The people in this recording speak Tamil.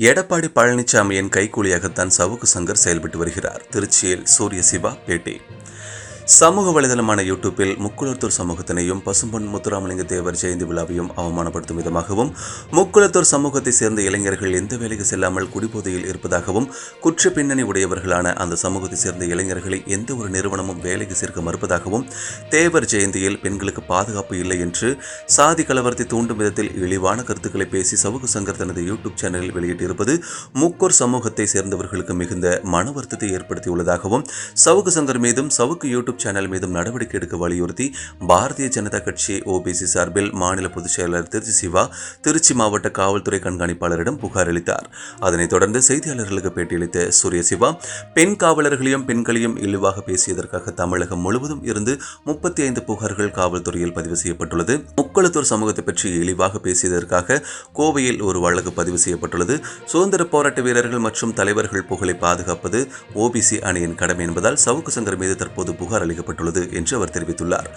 எடப்பாடி பழனிசாமியின் கைக்கூலியாகத்தான் சவுக்கு சங்கர் செயல்பட்டு வருகிறார். திருச்சியில் சூரிய சிவா பேட்டி. சமூக வலைதளமான யூடியூப்பில் முக்குளத்தூர் சமூகத்தினையும் பசும்பொன் முத்துராமலிங்க தேவர் ஜெயந்தி விழாவையும் அவமானப்படுத்தும் விதமாகவும் முக்குளத்தூர் சமூகத்தை சேர்ந்த இளைஞர்கள் எந்த வேலைக்கு செல்லாமல் குடிபோதையில் இருப்பதாகவும் குற்ற பின்னணி உடையவர்களான அந்த சமூகத்தை சேர்ந்த இளைஞர்களை எந்த ஒரு நிறுவனமும் வேலைக்கு சேர்க்க மறுப்பதாகவும் தேவர் ஜெயந்தியில் பெண்களுக்கு பாதுகாப்பு இல்லை என்று சாதி கலவரத்தை தூண்டும் விதத்தில் இழிவான கருத்துக்களை பேசி சவுக்கு சங்கர் தனது யூடியூப் சேனலில் வெளியிட்டிருப்பது முக்கூர் சமூகத்தை சேர்ந்தவர்களுக்கு மிகுந்த மன வருத்தத்தை ஏற்படுத்தியுள்ளதாகவும் சவுக்கு சங்கர் மீதும் சவுக்கு யூடியூப் சேனல் மீதும் நடவடிக்கை எடுக்க வலியுறுத்தி பாரதிய ஜனதா கட்சி ஓபிசி சார்பில் மாநில பொதுச் செயலாளர் திருச்சி சிவா திருச்சி மாவட்ட காவல்துறை கண்காணிப்பாளரிடம் புகார் அளித்தார். அதனைத் தொடர்ந்து செய்தியாளர்களுக்கு பேட்டியளித்த சூரிய சிவா பெண் காவலர்களையும் பெண்களையும் இழிவாக பேசியதற்காக தமிழகம் முழுவதும் இருந்து முப்பத்தி ஐந்து புகார்கள் காவல்துறையில் பதிவு செய்யப்பட்டுள்ளது. முக்களத்தூர் சமூகத்தை பற்றி இழிவாக பேசியதற்காக கோவையில் ஒரு வழக்கு பதிவு செய்யப்பட்டுள்ளது. சுதந்திர போராட்ட வீரர்கள் மற்றும் தலைவர்கள் புகழை பாதுகாப்பது ஓபிசி அணியின் கடமை என்பதால் சவுக்கு சங்கர் மீது தற்போது புகார் அளிக்கப்பட்டுள்ளது என்று அவர் தெரிவித்துள்ளார்.